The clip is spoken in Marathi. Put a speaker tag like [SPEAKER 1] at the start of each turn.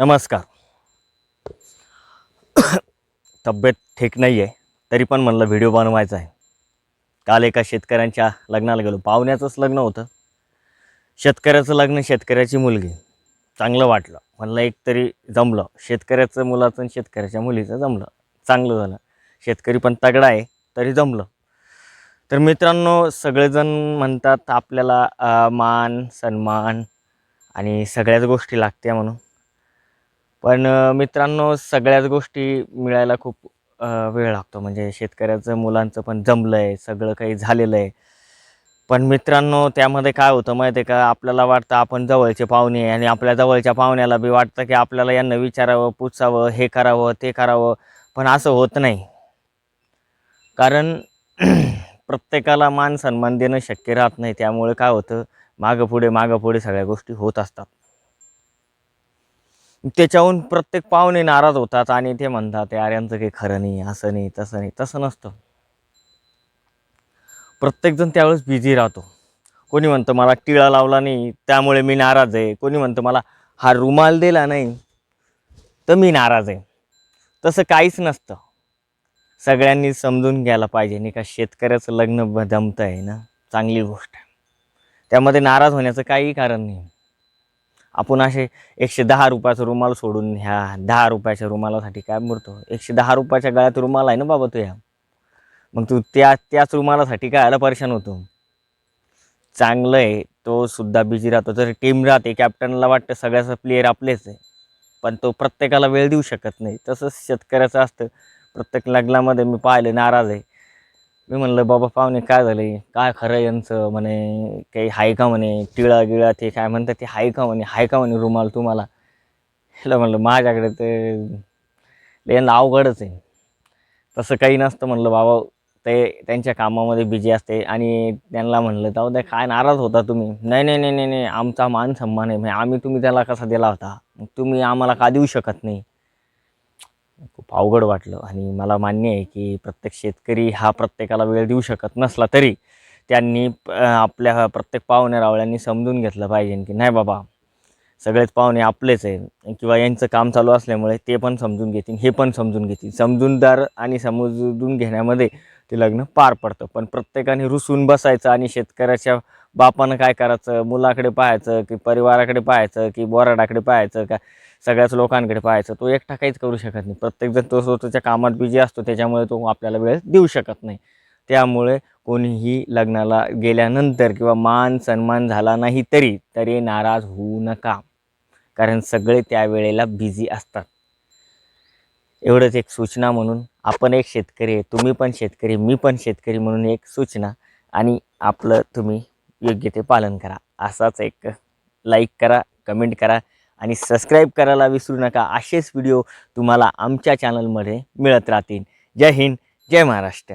[SPEAKER 1] नमस्कार. तब्येत ठीक नाही आहे तरी पण म्हणलं व्हिडिओ बनवायचा आहे. काल एका शेतकऱ्यांच्या लग्नाला गेलो. पाहुण्याचंच लग्न होतं. शेतकऱ्याचं लग्न शेतकऱ्याची मुलगी. चांगलं वाटलं. म्हणलं एक तरी जमलं. शेतकऱ्याचं मुलाचं आणि शेतकऱ्याच्या मुलीचं जमलं. चांगलं झालं. शेतकरी पण तगडा आहे तरी जमलं. तर मित्रांनो सगळेजण म्हणतात आपल्याला मान सन्मान आणि सगळ्याच गोष्टी लागत्या म्हणून. पण मित्रांनो सगळ्याच गोष्टी मिळायला खूप वेळ लागतो. म्हणजे शेतकऱ्याचं मुलांचं पण जमलं आहे सगळं काही झालेलं आहे. पण मित्रांनो त्यामध्ये काय होतं माहिती आहे का? आपल्याला वाटतं आपण जवळचे पाहुणे आहे आणि आपल्या जवळच्या पाहुण्याला बी वाटतं की आपल्याला यांना विचारावं पुचावं हे करावं ते करावं. पण असं होत नाही. कारण प्रत्येकाला मान सन्मान देणं शक्य राहत नाही. त्यामुळे काय होतं? मागं पुढे मागं पुढे सगळ्या गोष्टी होत असतात. त्याच्याहून प्रत्येक पाहुणे नाराज होतात आणि ते म्हणतात यार यांचं काही खरं नाही असं नाही तसं नाही. तसं नसतं. प्रत्येकजण त्यावेळेस बिझी राहतो. कोणी म्हणतं मला टिळा लावला नाही त्यामुळे मी नाराज आहे. कोणी म्हणतं मला हा रुमाल दिला नाही तर मी नाराज आहे. तसं काहीच नसतं. सगळ्यांनी समजून घ्यायला पाहिजे नाही का? शेतकऱ्याचं लग्न ब- जमतं आहे ना? चांगली गोष्ट आहे. त्यामध्ये नाराज होण्याचं काही कारण नाही. आपण असे एकशे दहा रुपयाचा रुमाल सोडून ह्या दहा रुपयाच्या रुमालासाठी काय मरतो? एकशे दहा रुपयाच्या गळ्यात रुमाल आहे ना बाबा तू ह्या? मग तू त्या त्याच रुमालासाठी काय आला परेशान होतो? चांगलं आहे तो सुद्धा बिझी राहतो. जर टीम राहते कॅप्टनला वाटतं सगळ्याचं प्लेयर आपलेच आहे. पण तो प्रत्येकाला वेळ देऊ शकत नाही. तसंच शेतकऱ्याचं असतं. प्रत्येक लग्नामध्ये मी पाहिलं नाराज आहे. मी म्हणलं बाबा पाहुणे काय झाले? काय खरं आहे यांचं? म्हणे काही हाय का? म्हणे टिळा गिळा ते काय म्हणतात ते हाय का? म्हणे हाय का? म्हणे रुमाल तुम्हाला. ह्याला म्हणलं माझ्याकडे ते यांना अवघडच आहे. तसं काही नसतं म्हणलं बाबा ते त्यांच्या कामामध्ये बिझी असते आणि त्यांना म्हणलं जाऊ ते काय नाराज होता तुम्ही? नाही नाही नाही नाही नाही आमचा मान सन्मान आहे. म्हणजे आम्ही तुम्ही त्याला कसा दिला होता? मग तुम्ही आम्हाला का देऊ शकत नाही? खूप अवघड वाटलं. आणि मला मान्य आहे की प्रत्येक शेतकरी हा प्रत्येकाला वेळ देऊ शकत नसला तरी त्यांनी आपल्या प्रत्येक पाहुण्या रावळ्यांनी समजून घेतलं पाहिजे की नाही बाबा सगळेच पाहुणे आपलेच आहे किंवा यांचं काम चालू असल्यामुळे ते पण समजून घेतील हे पण समजून घेतील. समजूनदार आणि समजून घेण्यामध्ये ते लग्न पार पडतं. पण प्रत्येकाने रुसून बसायचं आणि शेतकऱ्याच्या बापानं काय करायचं? मुलाकडे पाहायचं की परिवाराकडे पाहायचं की बोराडाकडे पाहायचं का? सगळ्याच लोकांकडे पाहायचं तो एकटा काहीच करू शकत नाही. प्रत्येकजण तो स्वतःच्या कामात बिझी असतो त्याच्यामुळे तो आपल्याला वेळ देऊ शकत नाही. त्यामुळे कोणीही लग्नाला गेल्यानंतर किंवा मान सन्मान झाला नाही तरी तरी नाराज होऊ नका. कारण सगळे त्यावेळेला बिझी असतात. एवढंच एक सूचना म्हणून आपण एक शेतकरी आहे तुम्ही पण शेतकरी मी पण शेतकरी म्हणून एक सूचना आणि आपलं तुम्ही योग्य ते पालन करा. असाच एक लाईक करा कमेंट करा. आणि सबस्क्राईब करायला विसरू नका. असेच व्हिडिओ तुम्हाला आमच्या चॅनलमध्ये मिळत राहतील. जय हिंद जय महाराष्ट्र.